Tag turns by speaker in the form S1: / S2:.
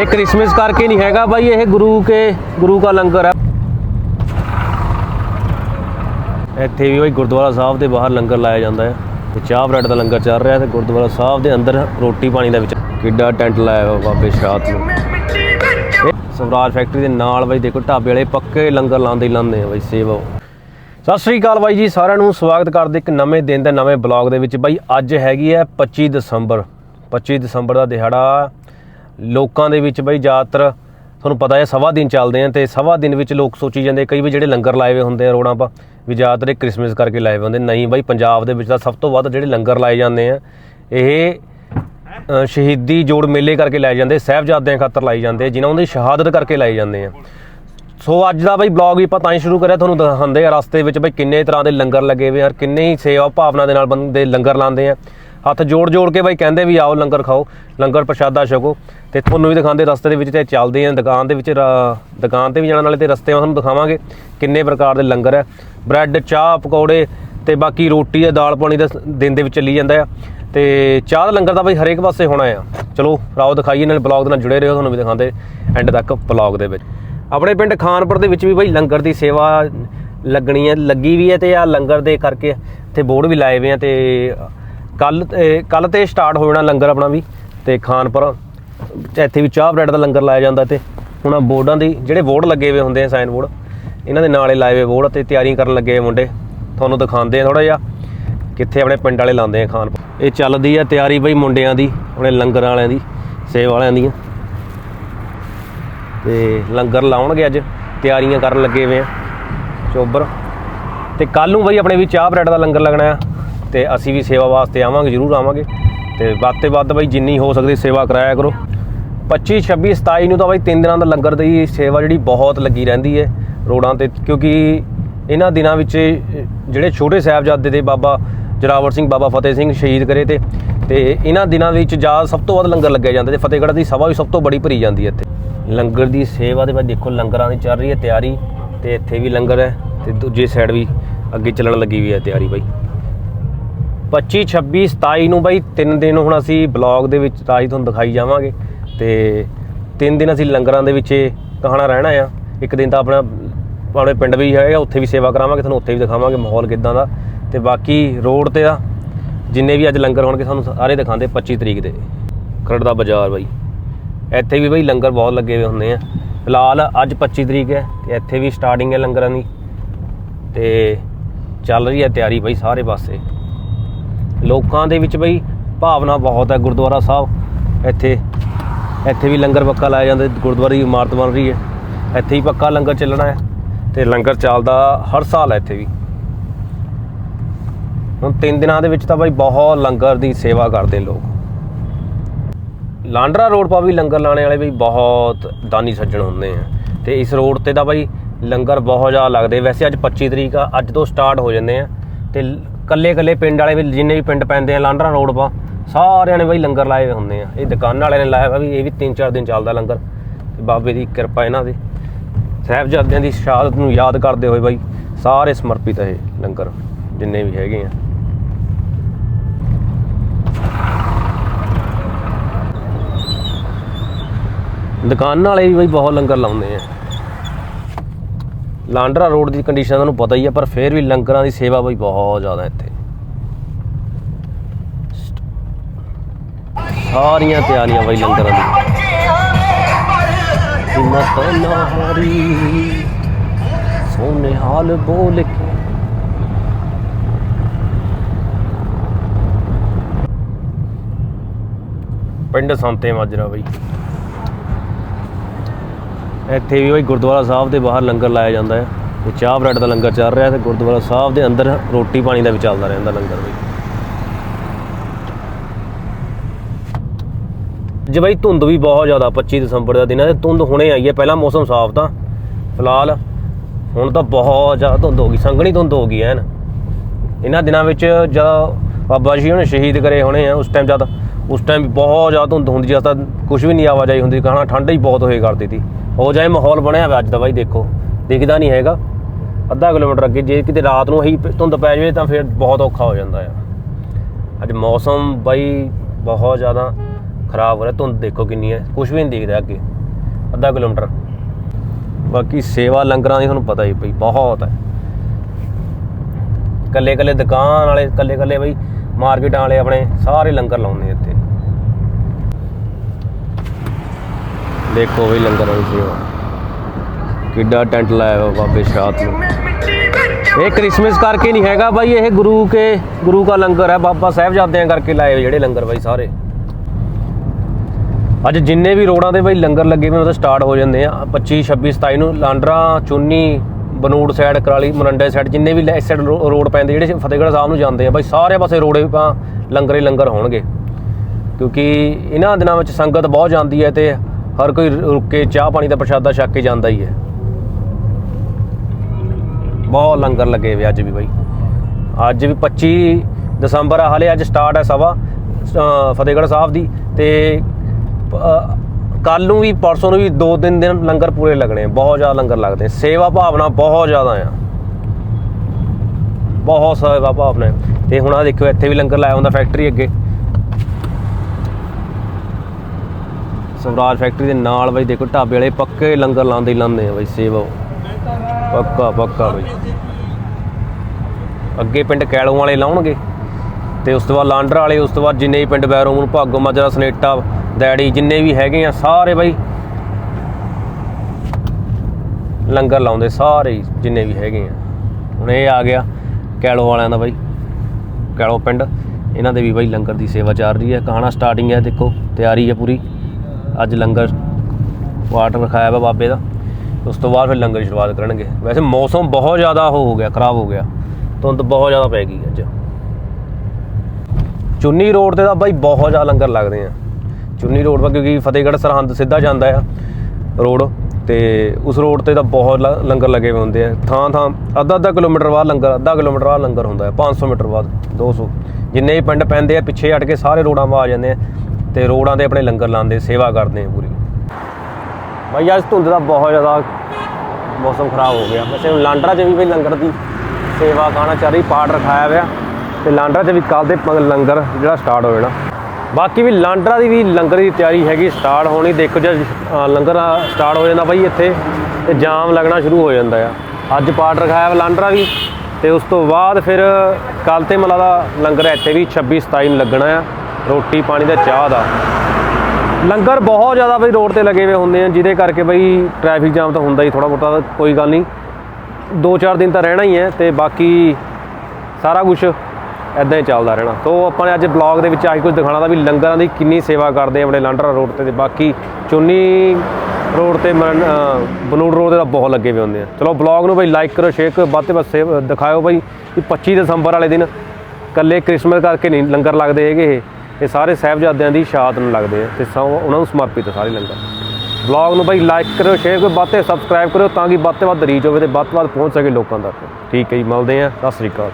S1: ਇਹ ਕ੍ਰਿਸਮਸ ਕਰਕੇ ਨਹੀਂ ਹੈਗਾ ਬਾਈ, ਇਹ ਗੁਰੂ ਕੇ, ਗੁਰੂ ਦਾ ਲੰਗਰ ਹੈ। ਇੱਥੇ ਵੀ ਬਾਈ ਗੁਰਦੁਆਰਾ ਸਾਹਿਬ ਦੇ ਬਾਹਰ ਲੰਗਰ ਲਾਇਆ ਜਾਂਦਾ ਹੈ। ਤੇ ਚਾਹ ਬ੍ਰੈਡ ਦਾ ਲੰਗਰ ਚੱਲ ਰਿਹਾ ਤੇ ਗੁਰਦੁਆਰਾ ਸਾਹਿਬ ਦੇ ਅੰਦਰ ਰੋਟੀ ਪਾਣੀ ਦਾ ਵਿੱਚ ਕਿੱਡਾ ਟੈਂਟ ਲਾਇਆ ਹੋਇਆ ਬਾਬੇ ਸ਼ਾਤ ਨੂੰ ਸਵਰਾਜ ਫੈਕਟਰੀ ਦੇ ਨਾਲ ਬਾਈ ਦੇਖੋ ਢਾਬੇ ਵਾਲੇ ਪੱਕੇ ਲੰਗਰ ਲਾਉਂਦੇ ਹੀ ਲਾਉਂਦੇ ਆ ਬਾਈ, ਸੇਵਾ। ਸਤਿ ਸ੍ਰੀ ਅਕਾਲ ਬਾਈ ਜੀ, ਸਾਰਿਆਂ ਨੂੰ ਸਵਾਗਤ ਕਰਦੇ ਇੱਕ ਨਵੇਂ ਦਿਨ ਦੇ ਨਵੇਂ ਬਲੌਗ ਦੇ ਵਿੱਚ। ਬਾਈ ਅੱਜ ਹੈਗੀ ਹੈ 25 ਦਸੰਬਰ। 25 ਦਸੰਬਰ ਦਾ ਦਿਹਾੜਾ ਲੋਕਾਂ ਦੇ ਵਿੱਚ ਬਈ ਜ਼ਿਆਦਾਤਰ ਤੁਹਾਨੂੰ ਪਤਾ ਹੈ ਸਵਾ ਦਿਨ ਚੱਲਦੇ ਆ ਤੇ ਸਵਾ ਦਿਨ ਵਿੱਚ ਲੋਕ ਸੋਚੀ ਜਾਂਦੇ ਕਈ ਵੀ ਜਿਹੜੇ ਲੰਗਰ ਲਾਏ ਹੋਏ ਹੁੰਦੇ ਆ ਰੋਡਾਂ 'ਪਾ, ਵੀ ਜ਼ਿਆਦਾਤਰ ਇਹ ਕ੍ਰਿਸਮਸ ਕਰਕੇ ਲਾਏ ਹੋਏ ਹੁੰਦੇ, ਨਹੀਂ ਬਈ ਪੰਜਾਬ ਦੇ ਵਿੱਚ ਤਾਂ ਸਭ ਤੋਂ ਵੱਧ ਜਿਹੜੇ ਲੰਗਰ ਲਾਏ ਜਾਂਦੇ ਆ, ਇਹ ਸ਼ਹੀਦੀ ਜੋੜ ਮੇਲੇ ਕਰਕੇ ਲਾਏ ਜਾਂਦੇ, ਸਾਹਿਬਜ਼ਾਦਿਆਂ ਖਾਤਰ ਲਾਏ ਜਾਂਦੇ ਜਿਨ੍ਹਾਂ ਦੀ ਸ਼ਹਾਦਤ ਕਰਕੇ ਲਾਏ ਜਾਂਦੇ ਆ। ਸੋ ਅੱਜ ਦਾ ਬਈ ਬਲੌਗ ਵੀ ਆਪਾਂ ਤਾਂ ਹੀ ਸ਼ੁਰੂ ਕਰਿਆ, ਤੁਹਾਨੂੰ ਦਿਖਾਉਂਦੇ ਆ ਰਸਤੇ ਵਿੱਚ ਬਈ ਕਿੰਨੇ ਤਰ੍ਹਾਂ ਦੇ ਲੰਗਰ ਲੱਗੇ ਹੋਏ ਆ ਕਿੰਨੇ ਹੀ ਸੇਵਾ ਭਾਵਨਾ ਦੇ ਨਾਲ ਬੰਦੇ ਲੰਗਰ ਲਾਉਂਦੇ ਆ। ਹੱਥ ਜੋੜ ਜੋੜ ਕੇ ਬਈ ਕਹਿੰਦੇ ਵੀ ਆਓ ਲੰਗਰ ਖਾਓ, ਲੰਗਰ ਪ੍ਰਸ਼ਾਦਾ ਛਕੋ। ਤੇ ਤੁਹਾਨੂੰ ਵੀ ਦਿਖਾਉਂਦੇ ਰਸਤੇ ਦੇ ਵਿੱਚ ਤੇ ਚੱਲਦੇ ਆ, ਦੁਕਾਨ ਦੇ ਵਿੱਚ ਰਾ- ਦੁਕਾਨ ਤੇ ਵੀ ਜਾਣ ਵਾਲੇ ਤੇ ਰਸਤੇ ਤੁਹਾਨੂੰ ਦਿਖਾਵਾਂਗੇ ਕਿੰਨੇ ਪ੍ਰਕਾਰ ਦੇ ਲੰਗਰ ਹੈ ਬ੍ਰੈਡ, ਚਾਹ, ਪਕੌੜੇ ਤੇ ਬਾਕੀ ਰੋਟੀ ਹੈ ਦਾਲ ਪਾਣੀ ਦਾ ਦਿਨ ਦੇ ਵਿੱਚ ਚੱਲੀ ਜਾਂਦਾ ਆ। ਤੇ ਚਾਹ ਦਾ ਲੰਗਰ ਤਾਂ ਬਈ ਹਰੇਕ ਪਾਸੇ ਹੋਣਾ ਆ। ਚਲੋ, ਰਾਓ ਦਿਖਾਈਏ, ਨਾਲ ਬਲੌਗ ਦੇ ਨਾਲ ਜੁੜੇ ਰਹੋ, ਤੁਹਾਨੂੰ ਵੀ ਦਿਖਾਉਂਦੇ ਐਂਡ ਤੱਕ ਬਲੌਗ ਦੇ ਵਿੱਚ। ਆਪਣੇ ਪਿੰਡ ਖਾਨਪੁਰ ਦੇ ਵਿੱਚ ਵੀ ਬਈ ਲੰਗਰ ਦੀ ਸੇਵਾ ਲੱਗਣੀ ਹੈ ਲੱਗੀ ਵੀ ਹੈ ਤੇ ਆ ਲੰਗਰ ਦੇ ਕਰਕੇ ਇੱਥੇ ਬੋਰਡ ਵੀ ਲਾਏ ਹੋਏ ਆ ਤੇ ਕੱਲ ਕੱਲ ਤੇ ਸਟਾਰਟ ਹੋ ਜਾਣਾ ਲੰਗਰ ਆਪਣਾ ਵੀ ਤੇ ਖਾਨਪੁਰ। ਇੱਥੇ ਵੀ ਚਾਹ ਬ੍ਰੈਡ ਦਾ ਲੰਗਰ ਲਾਇਆ ਜਾਂਦਾ ਤੇ ਹੁਣ ਆਹ ਬੋਰਡਾਂ ਦੀ ਜਿਹੜੇ ਬੋਰਡ ਲੱਗੇ ਹੋਏ ਹੁੰਦੇ ਆ ਸਾਈਨ ਬੋਰਡ ਇਹਨਾਂ ਦੇ ਨਾਲੇ ਲਾਏ ਹੋਏ ਬੋਰਡ ਤੇ ਤਿਆਰੀ ਕਰਨ ਲੱਗੇ ਹੋਏ ਮੁੰਡੇ। ਤੁਹਾਨੂੰ ਦਿਖਾਉਂਦੇ ਆ ਥੋੜਾ ਜਿਹਾ ਕਿੱਥੇ ਆਪਣੇ ਪਿੰਡ ਵਾਲੇ ਲਾਉਂਦੇ ਆ ਖਾਨਪੁਰ। ਇਹ ਚੱਲਦੀ ਆ ਤਿਆਰੀ ਬਈ ਮੁੰਡਿਆਂ ਦੀ, ਆਪਣੇ ਲੰਗਰ ਵਾਲਿਆਂ ਦੀ ਸੇਵਾ ਵਾਲਿਆਂ ਦੀ ਤੇ ਲੰਗਰ ਲਾਉਣਗੇ ਅੱਜ, ਤਿਆਰੀਆਂ ਕਰਨ ਲੱਗੇ ਹੋਏ ਆ। ਚੋਬਰ। ਤੇ ਕੱਲ ਨੂੰ ਬਈ ਆਪਣੇ ਵੀ ਚਾਹ ਬ੍ਰੈਡ ਦਾ ਲੰਗਰ ਲੱਗਣਾ ਆ। ਤੇ ਅਸੀਂ ਵੀ ਸੇਵਾ ਵਾਸਤੇ ਆਵਾਂਗੇ, ਜ਼ਰੂਰ ਆਵਾਂਗੇ। ਤੇ ਵੱਧ ਤੇ ਵੱਧ ਬਾਈ ਜਿੰਨੀ ਹੋ ਸਕਦੀ ਸੇਵਾ ਕਰਾਇਆ ਕਰੋ। 25 26 27 ਨੂੰ ਤਾਂ ਬਾਈ ਤਿੰਨ ਦਿਨਾਂ ਦਾ ਲੰਗਰ ਦੀ ਸੇਵਾ ਜਿਹੜੀ ਬਹੁਤ ਲੱਗੀ ਰਹਿੰਦੀ ਹੈ ਰੋਡਾਂ ਤੇ, ਕਿਉਂਕਿ ਇਹਨਾਂ ਦਿਨਾਂ ਵਿੱਚ ਜਿਹੜੇ ਛੋਟੇ ਸਾਹਿਬਜ਼ਾਦੇ ਦੇ ਬਾਬਾ ਜਰਾਵਰ ਸਿੰਘ, ਬਾਬਾ ਫਤਿਹ ਸਿੰਘ ਸ਼ਹੀਦ ਕਰੇ ਤੇ ਤੇ ਇਹਨਾਂ ਦਿਨਾਂ ਵਿੱਚ ਜਾ ਸਭ ਤੋਂ ਵੱਧ ਲੰਗਰ ਲੱਗਿਆ ਜਾਂਦਾ ਤੇ ਫਤਿਹਗੜ੍ਹ ਦੀ ਸਭਾ ਵੀ ਸਭ ਤੋਂ ਬੜੀ ਭਰੀ ਜਾਂਦੀ ਹੈ ਇੱਥੇ। ਲੰਗਰ ਦੀ ਸੇਵਾ ਦੇ ਵਿੱਚ ਦੇਖੋ ਲੰਗਰਾਂ ਦੀ ਚੱਲ ਰਹੀ ਹੈ ਤਿਆਰੀ ਤੇ ਇੱਥੇ ਵੀ ਲੰਗਰ ਹੈ ਤੇ ਦੂਜੇ ਸਾਈਡ ਵੀ ਅੱਗੇ ਚੱਲਣ ਲੱਗੀ ਵੀ ਹੈ ਤਿਆਰੀ ਬਾਈ। 25 26 27 ਨੂੰ ਬਾਈ, ਤਿੰਨ ਦਿਨ ਹੁਣ ਅਸੀਂ ਬਲੌਗ ਦੇ ਵਿੱਚ ਤਾਈ ਤੁਹਾਨੂੰ ਦਿਖਾਈ ਜਾਵਾਂਗੇ। ਤੇ ਤਿੰਨ ਦਿਨ ਅਸੀਂ ਲੰਗਰਾਂ ਦੇ ਵਿੱਚ ਇਹ ਕਹਾਣਾ ਰਹਿਣਾ ਆ। ਇੱਕ ਦਿਨ ਤਾਂ ਆਪਣਾ, ਆਪਣੇ ਪਿੰਡ ਵੀ ਹੈਗਾ, ਉੱਥੇ ਵੀ ਸੇਵਾ ਕਰਾਵਾਂਗੇ, ਤੁਹਾਨੂੰ ਉੱਥੇ ਵੀ ਦਿਖਾਵਾਂਗੇ ਮਾਹੌਲ ਕਿਦਾਂ ਦਾ। ਤੇ ਬਾਕੀ ਰੋਡ ਤੇ ਆ, ਜਿੰਨੇ ਵੀ ਅੱਜ ਲੰਗਰ ਹੋਣਗੇ ਤੁਹਾਨੂੰ ਸਾਰੇ ਦਿਖਾਉਂਦੇ 25 ਤਰੀਕ ਦੇ। ਖਰੜ ਦਾ ਬਾਜ਼ਾਰ ਬਾਈ। ਇੱਥੇ ਵੀ ਬਈ ਲੰਗਰ ਬਹੁਤ ਲੱਗੇ ਹੋਏ ਹੁੰਦੇ ਆ। ਫਿਲਹਾਲ ਅੱਜ 25 ਤਰੀਕ ਹੈ, ਤੇ ਇੱਥੇ ਵੀ ਸਟਾਰਟਿੰਗ ਹੈ ਲੰਗਰਾਂ ਦੀ। ਤੇ ਚੱਲ ਰਹੀ ਹੈ ਤਿਆਰੀ ਬਾਈ ਸਾਰੇ ਪਾਸੇ। ਲੋਕਾਂ ਦੇ ਵਿੱਚ ਬਈ ਭਾਵਨਾ ਬਹੁਤ ਹੈ ਗੁਰਦੁਆਰਾ ਸਾਹਿਬ। ਇੱਥੇ ਇੱਥੇ ਵੀ ਲੰਗਰ ਪੱਕਾ ਲਾਇਆ ਜਾਂਦਾ, ਗੁਰਦੁਆਰੇ ਦੀ ਇਮਾਰਤ ਬਣ ਰਹੀ ਹੈ। ਇੱਥੇ ਹੀ ਪੱਕਾ ਲੰਗਰ ਚੱਲਣਾ ਹੈ ਤੇ ਲੰਗਰ ਚੱਲਦਾ ਹਰ ਸਾਲ ਹੈ ਇੱਥੇ ਵੀ। ਹੁਣ ਤਿੰਨ ਦਿਨਾਂ ਦੇ ਵਿੱਚ ਤਾਂ ਬਈ ਬਹੁਤ ਲੰਗਰ ਦੀ ਸੇਵਾ ਕਰਦੇ ਲੋਕ। ਲਾਂਡਰਾ ਰੋਡ 'ਪਾ ਵੀ ਲੰਗਰ ਲਾਣੇ ਵਾਲੇ ਵੀ ਬਹੁਤ ਦਾਨੀ ਸੱਜਣ ਹੁੰਦੇ ਆ। ਤੇ ਇਸ ਰੋਡ ਤੇ ਤਾਂ ਬਾਈ ਲੰਗਰ ਬਹੁਤ ਜ਼ਿਆਦਾ ਲੱਗਦੇ। ਵੈਸੇ ਅੱਜ 25 ਤਰੀਕ ਆ, ਅੱਜ ਤੋਂ ਸਟਾਰਟ ਹੋ ਜਾਂਦੇ ਆ। ਤੇ ਕੱਲੇ ਕੱਲੇ ਪਿੰਡ ਵਾਲੇ ਵੀ ਜਿੰਨੇ ਵੀ ਪਿੰਡ ਪੈਂਦੇ ਆ, ਲਾਂਡਰਾ ਰੋਡ 'ਪਾ, ਸਾਰਿਆਂ ਨੇ ਬਈ ਲੰਗਰ ਲਾਏ ਹੋਏ ਹੁੰਦੇ ਆ। ਇਹ ਦੁਕਾਨ ਵਾਲਿਆਂ ਨੇ ਲਾਇਆ ਵਾ ਵੀ ਇਹ ਵੀ 3-4 ਦਿਨ ਚੱਲਦਾ ਲੰਗਰ। ਤੇ ਬਾਬੇ ਦੀ ਕਿਰਪਾ ਇਹਨਾਂ ਦੇ। ਸਾਹਿਬਜ਼ਾਦਿਆਂ ਦੀ ਸ਼ਹਾਦਤ ਨੂੰ ਯਾਦ ਕਰਦੇ ਹੋਏ ਬਾਈ ਸਾਰੇ ਸਮਰਪਿਤ ਆ ਇਹ ਲੰਗਰ, ਜਿੰਨੇ ਵੀ ਹੈਗੇ ਆ। ਦੁਕਾਨਾਂ ਵਾਲੇ ਵੀ ਬਈ ਬਹੁਤ ਲੰਗਰ ਲਾਉਂਦੇ ਆ। ਲਾਂਡਰਾ ਰੋਡ ਦੀ ਕੰਡੀਸ਼ਨ ਤੁਹਾਨੂੰ ਪਤਾ ਹੀ ਆ, ਪਰ ਫਿਰ ਵੀ ਲੰਗਰਾਂ ਦੀ ਸੇਵਾ ਬਈ ਬਹੁਤ ਜ਼ਿਆਦਾ ਇੱਥੇ। ਸਾਰੀਆਂ ਤਿਆਰੀਆਂ ਬਈ ਲੰਗਰਾਂ ਦੀ। ਹਿੰਮਤ ਨਾ ਹਾਰੀ, ਸੋਨੇ ਹਾਲ ਬੋਲ ਕੇ। ਪਿੰਡ ਸੰਤੇ ਮਾਜਰਾ ਬਈ। ਇੱਥੇ ਵੀ ਬਈ ਗੁਰਦੁਆਰਾ ਸਾਹਿਬ ਦੇ ਬਾਹਰ ਲੰਗਰ ਲਾਇਆ ਜਾਂਦਾ ਹੈ। ਤੇ ਚਾਹ ਬ੍ਰੈਡ ਦਾ ਲੰਗਰ ਚੱਲ ਰਿਹਾ ਤੇ ਗੁਰਦੁਆਰਾ ਸਾਹਿਬ ਦੇ ਅੰਦਰ ਰੋਟੀ ਪਾਣੀ ਦਾ ਵੀ ਚੱਲਦਾ ਰਹਿੰਦਾ ਲੰਗਰ ਵੀ। ਜੇ ਬਈ ਧੁੰਦ ਵੀ ਬਹੁਤ ਜ਼ਿਆਦਾ 25 ਦਸੰਬਰ ਦਾ ਦਿਨ ਹੈ ਧੁੰਦ ਹੁਣੇ ਆਈ ਹੈ, ਪਹਿਲਾਂ ਮੌਸਮ ਸਾਫ਼ ਤਾਂ। ਫਿਲਹਾਲ ਹੁਣ ਤਾਂ ਬਹੁਤ ਜ਼ਿਆਦਾ ਧੁੰਦ ਹੋ ਗਈ, ਸੰਘਣੀ ਧੁੰਦ ਹੋ ਗਈ ਐਨ। ਇਹਨਾਂ ਦਿਨਾਂ ਵਿੱਚ ਜਦ ਬਾਬਾ ਜੀ ਉਹਨੇ ਸ਼ਹੀਦ ਕਰੇ ਹੋਣੇ ਆ, ਉਸ ਟਾਈਮ ਜਦ ਉਸ ਟਾਈਮ ਬਹੁਤ ਜ਼ਿਆਦਾ ਧੁੰਦ ਹੁੰਦੀ ਜਦ ਤਾਂ ਕੁਝ ਵੀ ਨਹੀਂ ਆਵਾਜਾਈ ਹੁੰਦੀ ਕਹਣਾ ਠੰਡ ਹੀ ਬਹੁਤ ਹੋਏ ਕਰਦੀ ਸੀ। ਹੋ ਜਾਏ ਮਾਹੌਲ ਬਣਿਆ ਹੋਇਆ ਅੱਜ ਦਾ ਬਾਈ, ਦੇਖੋ, ਦਿਖਦਾ ਨਹੀਂ ਹੈਗਾ। ਅੱਧਾ ਕਿਲੋਮੀਟਰ ਅੱਗੇ ਜੇ ਕਿਤੇ ਰਾਤ ਨੂੰ ਹੀ ਧੁੰਦ ਪੈ ਜਾਵੇ ਤਾਂ ਫਿਰ ਬਹੁਤ ਔਖਾ ਹੋ ਜਾਂਦਾ ਆ ਅੱਜ ਮੌਸਮ ਬਾਈ ਬਹੁਤ ਜ਼ਿਆਦਾ ਖਰਾਬ ਹੋ ਰਿਹਾ, ਧੁੰਦ ਦੇਖੋ ਕਿੰਨੀ ਹੈ ਕੁਝ ਵੀ ਨਹੀਂ ਦਿਖਦਾ ਅੱਗੇ। ਅੱਧਾ ਕਿਲੋਮੀਟਰ। ਬਾਕੀ ਸੇਵਾ ਲੰਗਰਾਂ ਦੀ ਤੁਹਾਨੂੰ ਪਤਾ ਹੀ ਪਈ ਬਹੁਤ ਹੈ। ਕੱਲੇ ਕੱਲੇ ਦੁਕਾਨ ਵਾਲੇ ਕੱਲੇ ਕੱਲੇ ਬਈ, ਮਾਰਕੀਟਾਂ ਵਾਲੇ ਆਪਣੇ ਸਾਰੇ ਲੰਗਰ ਲਾਉਂਦੇ ਇੱਥੇ। ਦੇਖੋ ਬਈ ਲੰਗਰ ਦੀ ਸੇਵਾ ਕਿੱਡਾ ਟੈਂਟ ਲਾਇਆ ਵਾ ਬਾਬੇ ਸ਼ਾਤ ਨੂੰ ਇਹ ਕ੍ਰਿਸਮਸ ਕਰਕੇ ਨਹੀਂ ਹੈਗਾ ਬਾਈ, ਇਹ ਗੁਰੂ ਕੇ, ਗੁਰੂ ਦਾ ਲੰਗਰ ਹੈ। ਬਾਬਾ ਸਾਹਿਬਜ਼ਾਦਿਆਂ ਕਰਕੇ ਲਾਏ ਹੋਏ ਜਿਹੜੇ ਲੰਗਰ ਬਾਈ ਸਾਰੇ। ਅੱਜ ਜਿੰਨੇ ਵੀ ਰੋਡਾਂ ਦੇ ਬਾਈ ਲੰਗਰ ਲੱਗੇ ਹੋਏ ਉਹ ਸਟਾਰਟ ਹੋ ਜਾਂਦੇ ਆ। 25 26 27 ਨੂੰ ਲਾਂਡਰਾ, ਚੁੰਨੀ, ਬਨੂੜ ਸਾਈਡ ਕਰਾਲੀ ਮਰੰਡੇ ਸਾਈਡ ਜਿੰਨੇ ਵੀ ਇਸ ਸਾਈਡ ਰੋਡ ਪੈਂਦੇ, ਜਿਹੜੇ ਫਤਿਹਗੜ੍ਹ ਸਾਹਿਬ ਨੂੰ ਜਾਂਦੇ ਆ ਬਾਈ, ਸਾਰੇ ਪਾਸੇ ਰੋਡੇ ਪਾ ਲੰਗਰ ਲੰਗਰ ਹੋਣਗੇ। ਕਿਉਂਕਿ ਇਹਨਾਂ ਦਿਨਾਂ ਵਿੱਚ ਸੰਗਤ ਬਹੁਤ ਜਾਂਦੀ ਹੈ ਤੇ ਹਰ ਕੋਈ ਰੁਕ ਕੇ ਚਾਹ ਪਾਣੀ ਦਾ ਪ੍ਰਸ਼ਾਦਾ ਛਕ ਕੇ ਜਾਂਦਾ ਹੀ ਹੈ। ਬਹੁਤ ਲੰਗਰ ਲੱਗੇ ਹੋਏ ਅੱਜ ਵੀ ਬਾਈ। ਅੱਜ ਵੀ 25 ਦਸੰਬਰ ਆ, ਹਲੇ ਅੱਜ ਸਟਾਰਟ ਹੈ ਸਭਾ ਫਤਿਹਗੜ੍ਹ ਸਾਹਿਬ ਦੀ ਤੇ ਕੱਲ ਨੂੰ ਵੀ, ਪਰਸੋਂ ਨੂੰ ਵੀ ਦੋ ਤਿੰਨ ਦਿਨ ਲੰਗਰ ਪੂਰੇ ਲੱਗਣੇ ਬਹੁਤ ਜ਼ਿਆਦਾ ਲੰਗਰ ਲੱਗਦੇ ਸੇਵਾ ਭਾਵਨਾ ਬਹੁਤ ਜ਼ਿਆਦਾ ਆ। ਬਹੁਤ ਸੇਵਾ ਭਾਵਨਾ ਹੈ। ਤੇ ਹੁਣ ਆ ਦੇਖਿਓ, ਇੱਥੇ ਵੀ ਲੰਗਰ ਲਾਇਆ ਹੁੰਦਾ ਫੈਕਟਰੀ ਅੱਗੇ। ਸਵਰਾਜ ਫੈਕਟਰੀ ਦੇ ਨਾਲ ਬਾਈ ਦੇਖੋ ਢਾਬੇ ਵਾਲੇ ਪੱਕੇ ਲੰਗਰ ਲਾਉਂਦੇ ਲਾਉਂਦੇ ਆ ਬਾਈ, ਸੇਵਾ। ਪੱਕਾ ਪੱਕਾ ਬਾਈ। ਅੱਗੇ ਪਿੰਡ ਕੈਲੋਂ ਵਾਲੇ ਲਾਉਣਗੇ। ਤੇ ਉਸ ਤੋਂ ਬਾਅਦ ਲਾਂਡਰ ਵਾਲੇ, ਉਸ ਤੋਂ ਬਾਅਦ ਜਿੰਨੇ ਵੀ ਪਿੰਡ ਬੈਰੋਂ ਨੂੰ ਭਾਗੋ ਮਾਜਰਾ, ਸਨੇਟਾ ਦੈੜੀ ਜਿੰਨੇ ਵੀ ਹੈਗੇ ਆ, ਸਾਰੇ ਬਾਈ ਲੰਗਰ ਲਾਉਂਦੇ, ਸਾਰੇ ਜਿੰਨੇ ਵੀ ਹੈਗੇ ਆ। ਹੁਣ ਇਹ ਆ ਗਿਆ ਕੈਲੋ ਵਾਲਿਆਂ ਦਾ ਬਾਈ, ਕੈਲੋ ਪਿੰਡ। ਇਹਨਾਂ ਦੇ ਵੀ ਬਾਈ ਲੰਗਰ ਦੀ ਸੇਵਾ ਚੱਲ ਰਹੀ ਹੈ। ਕਹਾਣਾ ਸਟਾਰਟਿੰਗ ਹੈ, ਦੇਖੋ, ਤਿਆਰੀ ਹੈ ਪੂਰੀ। ਅੱਜ ਲੰਗਰ ਵਾਟਰ ਰਖਾਇਆ ਵਾ ਬਾਬੇ ਦਾ, ਉਸ ਤੋਂ ਬਾਅਦ ਫਿਰ ਲੰਗਰ ਦੀ ਸ਼ੁਰੂਆਤ ਕਰਨਗੇ। ਵੈਸੇ ਮੌਸਮ ਬਹੁਤ ਜ਼ਿਆਦਾ ਉਹ ਹੋ ਗਿਆ, ਖਰਾਬ ਹੋ ਗਿਆ। ਧੁੰਦ ਬਹੁਤ ਜ਼ਿਆਦਾ ਪੈ ਗਈ ਅੱਜ। ਚੁੰਨੀ ਰੋਡ ਤੇ ਤਾਂ ਬਾਈ ਬਹੁਤ ਜ਼ਿਆਦਾ ਲੰਗਰ ਲੱਗਦੇ ਆ। ਚੁੰਨੀ ਰੋਡ 'ਤੇ ਕਿਉਂਕਿ ਫਤਿਹਗੜ੍ਹ ਸਰਹੰਦ ਸਿੱਧਾ ਜਾਂਦਾ ਆ ਰੋਡ ਤੇ ਉਸ ਰੋਡ ਤੇ ਤਾਂ ਬਹੁਤ ਲੰਗਰ ਲੱਗੇ ਹੋਏ ਹੁੰਦੇ ਆ। ਥਾਂ ਥਾਂ ਅੱਧਾ ਅੱਧਾ ਕਿਲੋਮੀਟਰ ਬਾਅਦ ਲੰਗਰ, ਅੱਧਾ ਕਿਲੋਮੀਟਰ ਬਾਅਦ ਲੰਗਰ ਹੁੰਦਾ ਹੈ 500 ਮੀਟਰ ਬਾਅਦ 200 ਜਿੰਨੇ ਵੀ ਪਿੰਡ ਪੈਂਦੇ ਆ, ਪਿੱਛੇ ਹਟ ਕੇ ਸਾਰੇ ਰੋਡਾਂ 'ਮਾ ਆ ਜਾਂਦੇ ਆ। ਤੇ ਰੋਡਾਂ ਤੇ ਆਪਣੇ ਲੰਗਰ ਲਾਉਂਦੇ ਸੇਵਾ ਕਰਦੇ ਆ ਪੂਰੀ। ਬਾਈ, ਅੱਜ ਧੁੰਦ ਦਾ ਬਹੁਤ ਜ਼ਿਆਦਾ ਮੌਸਮ ਖਰਾਬ ਹੋ ਗਿਆ। ਵੈਸੇ ਹੁਣ ਲਾਂਡਰਾ 'ਚ ਵੀ ਬਈ ਲੰਗਰ ਦੀ ਸੇਵਾ ਖਾਣਾ ਚੱਲ ਪਾਠ ਰਖਾਇਆ ਹੋਇਆ। ਤੇ ਲਾਂਡਰਾ 'ਚ ਵੀ ਕੱਲ ਦੇ ਲੰਗਰ ਜਿਹੜਾ ਸਟਾਰਟ ਹੋ ਜਾਣਾ। ਬਾਕੀ ਵੀ ਲਾਂਡਰਾ ਦੀ ਵੀ ਲੰਗਰ ਦੀ ਤਿਆਰੀ ਹੈਗੀ, ਸਟਾਰਟ ਹੋਣੀ। ਦੇਖੋ ਜੇ ਲੰਗਰ ਸਟਾਰਟ ਹੋ ਜਾਂਦਾ ਬਾਈ ਇੱਥੇ, ਤੇ ਜਾਮ ਲੱਗਣਾ ਸ਼ੁਰੂ ਹੋ ਜਾਂਦਾ ਆ। ਅੱਜ ਪਾਠ ਰਖਾਇਆ ਵਾ ਲਾਂਡਰਾ ਵੀ, ਤੇ ਉਸ ਤੋਂ ਬਾਅਦ ਫਿਰ ਕੱਲ ਤੇ ਮਲਾ ਦਾ ਲੰਗਰ ਇੱਥੇ ਵੀ 26 27 ਨੂੰ ਲੱਗਣਾ ਆ। ਰੋਟੀ ਪਾਣੀ ਦਾ ਚਾਹ ਦਾ। ਲੰਗਰ ਬਹੁਤ ਜ਼ਿਆਦਾ ਬਈ ਰੋਡ ਤੇ ਲੱਗੇ ਹੋਏ ਹੁੰਦੇ ਆ, ਜਿਹਦੇ ਕਰਕੇ ਬਈ ਟ੍ਰੈਫਿਕ ਜਾਮ ਤਾਂ ਹੁੰਦਾ ਹੀ ਥੋੜਾ ਬਹੁਤਾ, ਕੋਈ ਗੱਲ ਨਹੀਂ। ਦੋ ਚਾਰ ਦਿਨ ਤਾਂ ਰਹਿਣਾ ਹੀ ਹੈ ਤੇ ਬਾਕੀ ਸਾਰਾ ਕੁਝ ਐਦਾਂ ਹੀ ਚੱਲਦਾ ਰਹਿਣਾ। ਤੋ ਆਪਾਂ ਨੇ ਅੱਜ ਬਲੌਗ ਦੇ ਵਿੱਚ ਆਹੀ ਕੁਝ ਦਿਖਾਣਾ ਦਾ ਵੀ ਲੰਗਰਾਂ ਦੀ ਕਿੰਨੀ ਸੇਵਾ ਕਰਦੇ ਆ ਆਪਣੇ ਲਾਂਡਰਾ ਰੋਡ ਤੇ ਤੇ ਬਾਕੀ ਚੁੰਨੀ ਰੋਡ ਤੇ ਮਰਨ- ਬਨੂੜ ਰੋਡ ਤੇ ਤਾਂ ਬਹੁਤ ਲੱਗੇ ਹੋਏ ਹੁੰਦੇ ਆ। ਚਲੋ ਬਲੌਗ ਨੂੰ ਬਈ ਲਾਈਕ ਕਰੋ ਸ਼ੇਅਰ ਕਰੋ, ਵੱਧ ਤੇ ਵੱਧ ਸੇਵ- ਦਿਖਾਇਓ ਬਈ ਕਿ 25 ਦਸੰਬਰ ਵਾਲੇ ਦਿਨ। ਕੱਲੇ ਕ੍ਰਿਸਮਸ ਕਰਕੇ ਨਹੀਂ ਲੰਗਰ ਲੱਗਦੇ ਹੈਗੇ ਇਹ। ਇਹ ਸਾਰੇ ਸਾਹਿਬਜ਼ਾਦਿਆਂ ਦੀ ਸ਼ਹਾਦਤ ਨੂੰ ਲੱਗਦੇ ਆ ਤੇ ਸਭ ਉਹਨਾਂ ਨੂੰ ਸਮਰਪਿਤ ਆ ਸਾਰੇ ਲੰਗਰ। ਬਲੌਗ ਨੂੰ ਬਈ ਲਾਈਕ ਕਰਿਓ ਸ਼ੇਅਰ ਕਰੋ ਵੱਧ ਤੇ ਸਬਸਕ੍ਰਾਈਬ ਕਰਿਓ ਤਾਂ ਕਿ ਵੱਧ ਤੋਂ ਵੱਧ ਰੀਚ ਹੋਵੇ ਤੇ ਵੱਧ ਤੋਂ ਵੱਧ ਪਹੁੰਚ ਸਕੇ ਲੋਕਾਂ ਤੱਕ। ਠੀਕ ਹੈ ਜੀ, ਮਿਲਦੇ ਆ ਸਤਿ ਸ੍ਰੀ ਅਕਾਲ।